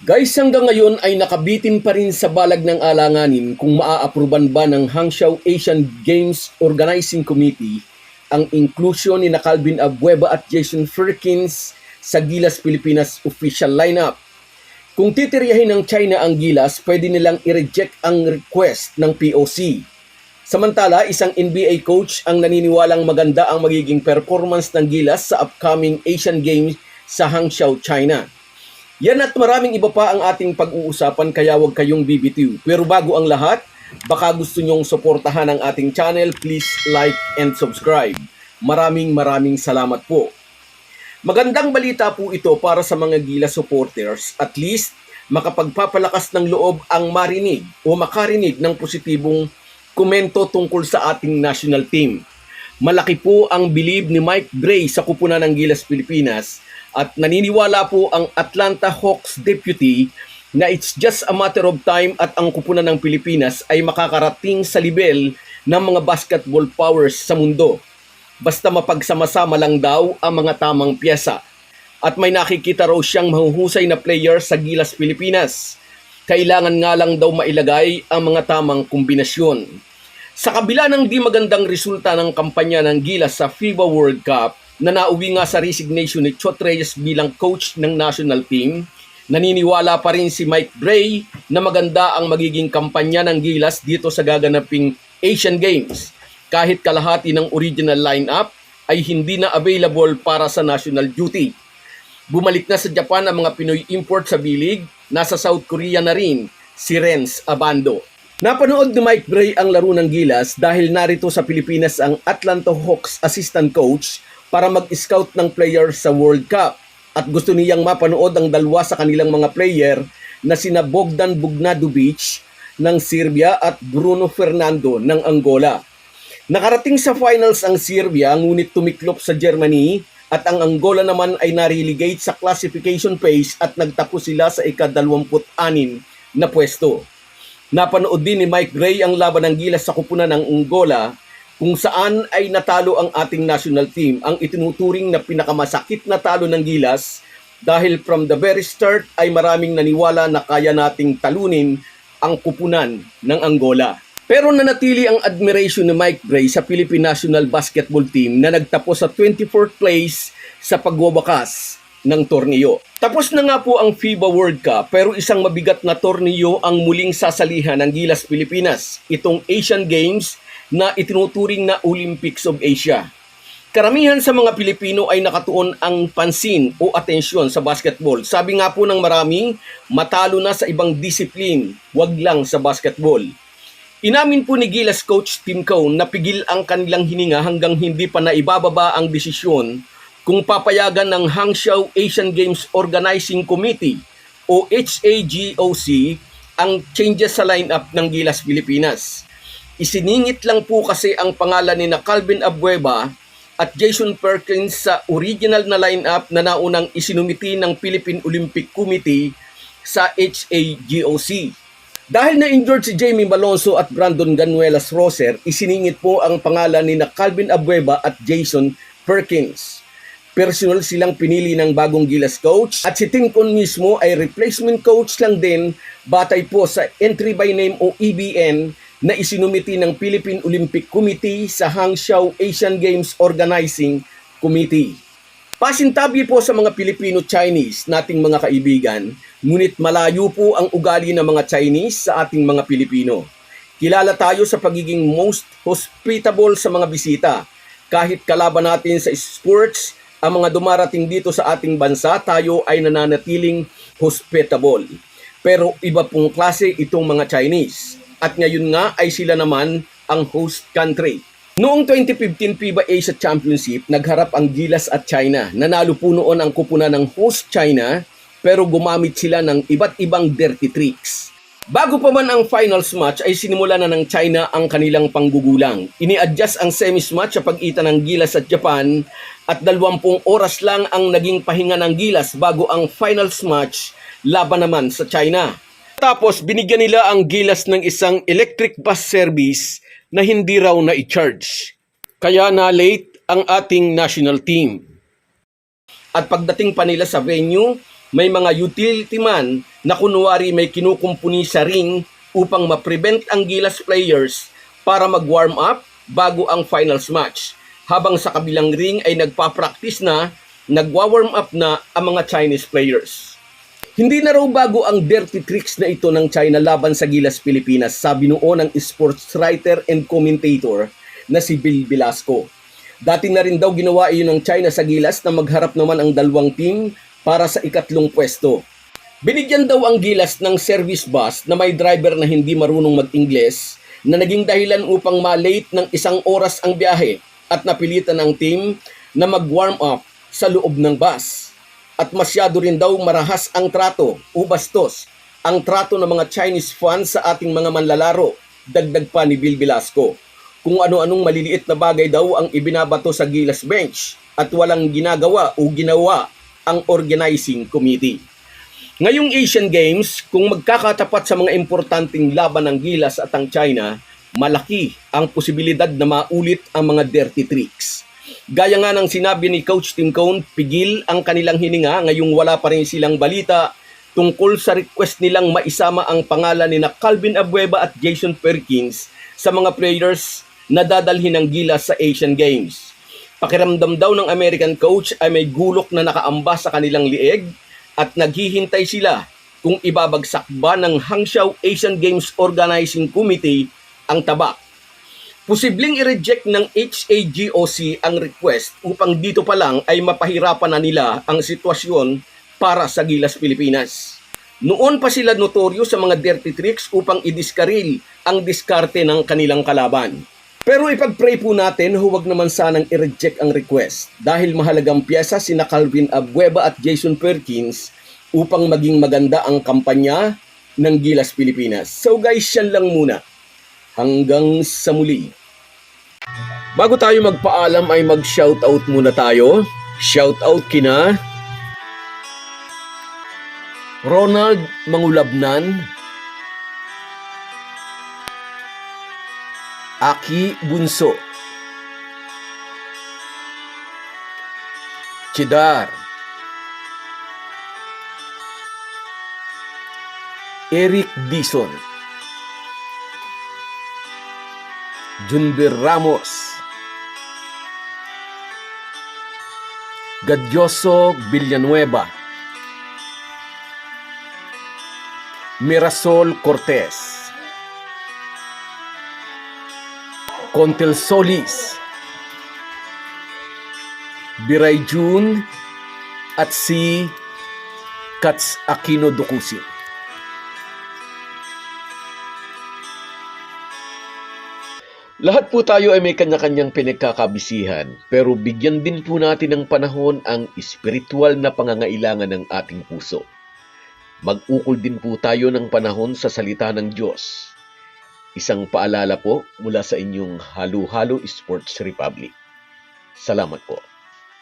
Guys, hanggang ngayon ay nakabitin pa rin sa balag ng alanganin kung maaapruban ba ng Hangzhou Asian Games Organizing Committee ang inclusion ni Calvin Abueva at Jason Firkins sa Gilas Pilipinas official lineup. Kung titiryahin ng China ang Gilas, pwede nilang i-reject ang request ng POC. Samantala, isang NBA coach ang naniniwalang maganda ang magiging performance ng Gilas sa upcoming Asian Games sa Hangzhou, China. Yan at maraming iba pa ang ating pag-uusapan kaya huwag kayong bibitiw. Pero bago ang lahat, baka gusto nyong suportahan ang ating channel, please like and subscribe. Maraming maraming salamat po. Magandang balita po ito para sa mga Gila supporters. At least, makapagpapalakas ng loob ang marinig o makarinig ng positibong komento tungkol sa ating national team. Malaki po ang believe ni Mike Gray sa kupunan ng Gilas Pilipinas at naniniwala po ang Atlanta Hawks deputy na it's just a matter of time at ang kupunan ng Pilipinas ay makakarating sa level ng mga basketball powers sa mundo. Basta mapagsama-sama lang daw ang mga tamang pyesa. At may nakikita raw siyang mahuhusay na player sa Gilas Pilipinas. Kailangan nga lang daw mailagay ang mga tamang kombinasyon. Sa kabila ng di magandang resulta ng kampanya ng Gilas sa FIBA World Cup na nauwi nga sa resignation ni Chot Reyes bilang coach ng national team, naniniwala pa rin si Mike Gray na maganda ang magiging kampanya ng Gilas dito sa gaganaping Asian Games kahit kalahati ng original lineup ay hindi na available para sa national duty. Bumalik na sa Japan ang mga Pinoy import sa bilig, nasa South Korea na rin si Renz Abando. Napanood ni Mike Gray ang laro ng Gilas dahil narito sa Pilipinas ang Atlanta Hawks assistant coach para mag-scout ng player sa World Cup at gusto niyang mapanood ang dalawa sa kanilang mga player na sina Bogdan Bugnadovic ng Serbia at Bruno Fernando ng Angola. Nakarating sa finals ang Serbia ngunit tumiklop sa Germany at ang Angola naman ay narelegate sa classification phase at nagtapos sila sa ika-26 na pwesto. Napanood din ni Mike Gray ang laban ng Gilas sa kupunan ng Angola kung saan ay natalo ang ating national team ang itinuturing na pinakamasakit na talo ng Gilas dahil from the very start ay maraming naniwala na kaya nating talunin ang kupunan ng Angola. Pero nanatili ang admiration ni Mike Gray sa Philippine National Basketball Team na nagtapos sa 24th place sa pagwawakas ng torneo. Tapos na nga po ang FIBA World Cup pero isang mabigat na torneo ang muling sasalihan ng Gilas Pilipinas, itong Asian Games na itinuturing na Olympics of Asia. Karamihan sa mga Pilipino ay nakatuon ang pansin o atensyon sa basketball. Sabi nga po ng marami, matalo na sa ibang disiplin, wag lang sa basketball. Inamin po ni Gilas coach Tim Cone na pigil ang kanilang hininga hanggang hindi pa naibababa ang desisyon kung papayagan ng Hangzhou Asian Games Organizing Committee o HAGOC ang changes sa lineup ng Gilas Pilipinas. Isiningit lang po kasi ang pangalan ni na Calvin Abueva at Jason Perkins sa original na lineup na naunang isinumiti ng Philippine Olympic Committee sa HAGOC. Dahil na-injured si Jamie Malonzo at Brandon Ganuelas Roser, isiningit po ang pangalan ni na Calvin Abueva at Jason Perkins. Personal silang pinili ng bagong Gilas coach at si Tim Con mismo ay replacement coach lang din batay po sa entry by name o EBN na isinumiti ng Philippine Olympic Committee sa Hangzhou Asian Games Organizing Committee. Pasintabi po sa mga Filipino-Chinese nating mga kaibigan, ngunit malayo po ang ugali ng mga Chinese sa ating mga Pilipino. Kilala tayo sa pagiging most hospitable sa mga bisita. Kahit kalaban natin sa sports, ang mga dumarating dito sa ating bansa, tayo ay nananatiling hospitable. Pero iba pong klase itong mga Chinese. At ngayon nga ay sila naman ang host country. Noong 2015 FIBA Asia Championship, nagharap ang Gilas at China. Nanalo po noon ang kupunan ng host China pero gumamit sila ng iba't ibang dirty tricks. Bago pa man ang finals match ay sinimula na ng China ang kanilang panggugulang. Ini-adjust ang semis match sa pagitan ng Gilas at Japan at 20 oras lang ang naging pahinga ng Gilas bago ang finals match laban naman sa China. Tapos binigyan nila ang Gilas ng isang electric bus service na hindi raw na i-charge. Kaya na late ang ating national team. At pagdating pa nila sa venue, may mga utility man na kunwari may kinukumpuni sa ring upang ma-prevent ang Gilas players para mag-warm up bago ang finals match. Habang sa kabilang ring ay nagpa-practice na, nagwa-warm up na ang mga Chinese players. Hindi na raw bago ang dirty tricks na ito ng China laban sa Gilas Pilipinas, sabi noon ng sports writer and commentator na si Bill Velasco. Dati na rin daw ginawa iyon ng China sa Gilas na magharap naman ang dalawang team para sa ikatlong pwesto. Binigyan daw ang Gilas ng service bus na may driver na hindi marunong mag-Ingles na naging dahilan upang ma-late ng isang oras ang biyahe at napilitan ng team na mag-warm up sa loob ng bus. At masyado rin daw marahas ang trato o bastos ang trato ng mga Chinese fans sa ating mga manlalaro, dagdag pa ni Bill Velasco. Kung ano-anong maliliit na bagay daw ang ibinabato sa Gilas bench at walang ginagawa o ginawa ang organizing committee. Ngayong Asian Games, kung magkakatapat sa mga importanteng laban ng Gilas at ang China, malaki ang posibilidad na maulit ang mga dirty tricks. Gaya nga ng sinabi ni Coach Tim Cone, pigil ang kanilang hininga ngayong wala pa rin silang balita tungkol sa request nilang maisama ang pangalan ni na Calvin Abueva at Jason Perkins sa mga players na dadalhin ng Gilas sa Asian Games. Pakiramdam daw ng American coach ay may gulok na nakaamba sa kanilang lieg at naghihintay sila kung ibabagsak ba ng Hangzhou Asian Games Organizing Committee ang tabak. Posibleng i-reject ng HAGOC ang request upang dito pa lang ay mapahirapan na nila ang sitwasyon para sa Gilas Pilipinas. Noon pa sila notoryo sa mga dirty tricks upang idiskaril ang diskarte ng kanilang kalaban. Pero ipag-pray po natin huwag naman sanang i-reject ang request dahil mahalagang piyesa sina Calvin Abueva at Jason Perkins upang maging maganda ang kampanya ng Gilas Pilipinas. So guys, yan lang muna. Hanggang sa muli. Bago tayo magpaalam ay mag-shoutout muna tayo. Shoutout kina Ronald Mangulabnan, Aki Bunso, Chidar, Eric Dison, Junber Ramos, Gadyoso Villanueva, Mirasol Cortez, Contel Solis, Biray June, at si Kats Aquino Dukusin. Lahat po tayo ay may kanya-kanyang pinagkakabisihan, pero bigyan din po natin ng panahon ang espiritual na pangangailangan ng ating puso. Mag-ukol din po tayo ng panahon sa salita ng Diyos. Isang paalala po mula sa inyong Halo-Halo Sports Republic. Salamat po.